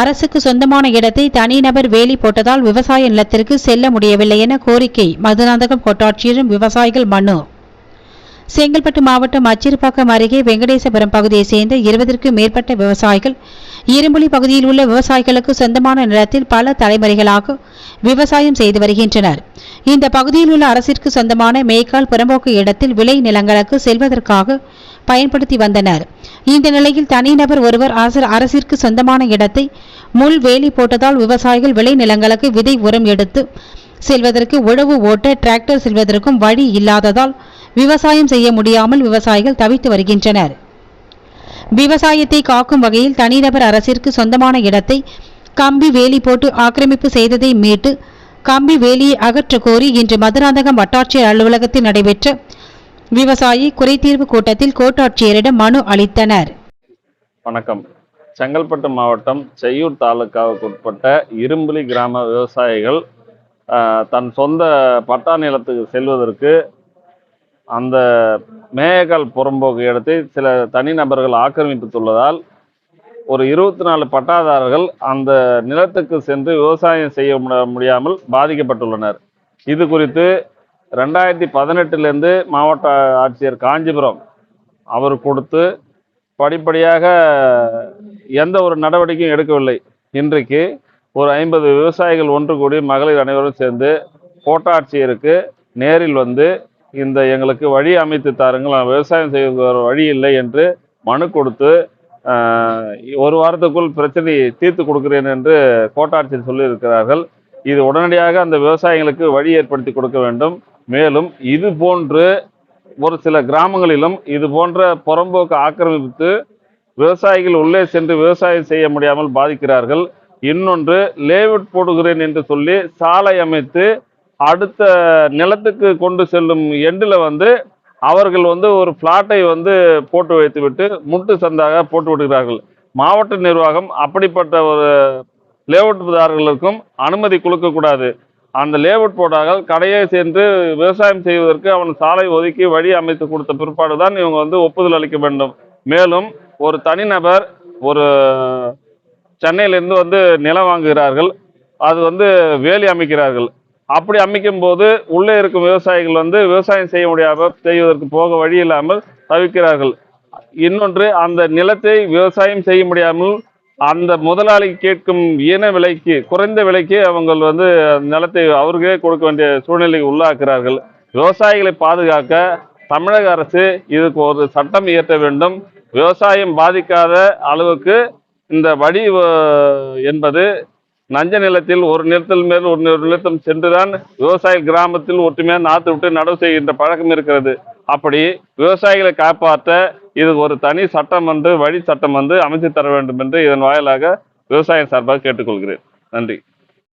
அரசுக்கு சொந்தமான இடத்தை தனிநபர் வேலி போட்டதால் விவசாய நிலத்திற்கு செல்ல முடியவில்லை என கோரிக்கை. மதுராந்தகம் கோட்டாட்சியரும் விவசாயிகள் மனு. செங்கல்பட்டு மாவட்டம் அச்சிறுபாக்கம் அருகே வெங்கடேசபுரம் பகுதியைச் சேர்ந்த இருபதற்கும் மேற்பட்ட விவசாயிகள் இரும்புலி பகுதியில் உள்ள விவசாயிகளுக்கு சொந்தமான நிலத்தில் பல தலைமுறைகளாக விவசாயம் செய்து வருகின்றனர். இந்த பகுதியில் உள்ள அரசிற்கு சொந்தமான மேய்க்கால் புறம்போக்கு இடத்தில் விளை நிலங்களுக்கு செல்வதற்காக பயன்படுத்தி வந்தனர். இந்த நிலையில் தனிநபர் ஒருவர் அரசிற்கு சொந்தமான இடத்தை முள் வேலி போட்டதால் விவசாயிகள் விளை நிலங்களுக்கு விதை உரம் எடுத்து செல்வதற்கு உழவு ஓட்ட டிராக்டர் செல்வதற்கும் வழி இல்லாததால் விவசாயம் செய்ய முடியாமல் விவசாயிகள் தவித்து வருகின்றனர். விவசாயத்தை காக்கும் வகையில் தனிநபர் அரசிற்கு சொந்தமான இடத்தை கம்பி வேலி போட்டு ஆக்கிரமிப்பு செய்ததை மீட்டு கம்பி வேலியை அகற்ற கோரி இன்று மதுராந்தகம் வட்டாட்சியர் அலுவலகத்தில் நடைபெற்ற விவசாயி குறைதீர்வு கூட்டத்தில் கோட்டாட்சியரிடம் மனு அளித்தனர். வணக்கம். செங்கல்பட்டு மாவட்டம் செய்யூர் தாலுகாவுக்கு உட்பட்ட இரும்புலி கிராம விவசாயிகள் தன் சொந்த பட்டா நிலத்துக்கு செல்வதற்கு அந்த மேயக்கால் புறம்போக்கு இடத்தை சில தனிநபர்கள் ஆக்கிரமித்துள்ளதால் ஒரு இருபத்தி நாலு பட்டாதாரர்கள் அந்த நிலத்துக்கு சென்று விவசாயம் செய்ய முடியாமல் பாதிக்கப்பட்டுள்ளனர். இது குறித்து ரெண்டாயிரத்தி பதினெட்டுலேருந்து மாவட்ட ஆட்சியர் காஞ்சிபுரம் அவர் கொடுத்து படிப்படியாக எந்த ஒரு நடவடிக்கையும் எடுக்கவில்லை. இன்றைக்கு ஒரு ஐம்பது விவசாயிகள் ஒன்று கூடி மகளிர் அனைவரும் சேர்ந்து கோட்டாட்சியருக்கு நேரில் வந்து இந்த எங்களுக்கு வழி அமைத்து தாருங்கள். நான் விவசாயம் செய்வது வழி இல்லை என்று மனு கொடுத்து ஒரு வாரத்துக்குள் பிரச்சனை தீர்த்து கொடுக்கிறேன் என்று கோட்டாட்சியர் சொல்லியிருக்கிறார்கள். இது உடனடியாக அந்த விவசாயிகளுக்கு வழி ஏற்படுத்தி கொடுக்க வேண்டும். மேலும் இது போன்று ஒரு சில கிராமங்களிலும் இது போன்ற புறம்போக்கு ஆக்கிரமித்து விவசாயிகள் உள்ளே சென்று விவசாயம் செய்ய முடியாமல் பாதிக்கிறார்கள். இன்னொன்று லேவுட் போடுகிறேன் என்று சொல்லி சாலை அமைத்து அடுத்த நிலத்துக்கு கொண்டு செல்லும் எண்டில் வந்து அவர்கள் வந்து ஒரு பிளாட்டை வந்து போட்டு வைத்துவிட்டு முட்டு சந்தாக போட்டு விடுகிறார்கள். மாவட்ட நிர்வாகம் அப்படிப்பட்ட ஒரு லேவுட்தாரர்களுக்கும் அனுமதி கொடுக்கக்கூடாது அந்த லேவுட் போட்டார்கள் கடையை சென்று விவசாயம் செய்வதற்கு அவன் சாலை ஒதுக்கி வழி அமைத்து கொடுத்த பிற்பாடு தான் இவங்க வந்து ஒப்புதல் அளிக்க வேண்டும். மேலும் ஒரு தனிநபர் ஒரு சென்னையிலேருந்து வந்து நிலம் வாங்குகிறார்கள். அது வந்து வேலி அமைக்கிறார்கள். அப்படி அமைக்கும் போது உள்ளே இருக்கும் விவசாயிகள் வந்து விவசாயம் செய்ய முடியாமல் செய்வதற்கு போக வழி இல்லாமல் தவிக்கிறார்கள். இன்னொன்று அந்த நிலத்தை விவசாயம் செய்ய முடியாமல் அந்த முதலாளி கேட்கும் இன விலைக்கு குறைந்த விலைக்கு அவங்க வந்து நிலத்தை அவர்களே கொடுக்க வேண்டிய சூழ்நிலைக்கு உள்ளாக்குறார்கள் விவசாயிகளை பாதுகாக்க தமிழக அரசு இதுக்கு ஒரு சட்டம் இயற்ற வேண்டும். விவசாயம் பாதிக்காத அளவுக்கு இந்த வழி என்பது நஞ்ச நிலத்தில் ஒரு நிலத்தில் மேல் ஒரு நிலத்தில் சென்றுதான் விவசாய கிராமத்தில் ஒற்றுமையாக நாற்று விட்டு நடவு செய்கின்ற பழக்கம் இருக்கிறது. அப்படி விவசாயிகளை காப்பாற்ற இது ஒரு தனி சட்டம் வந்து வழி சட்டம் வந்து அமைத்து தர வேண்டும் என்று இதன் வாயிலாக விவசாயம் சார்பாக கேட்டுக்கொள்கிறேன். நன்றி.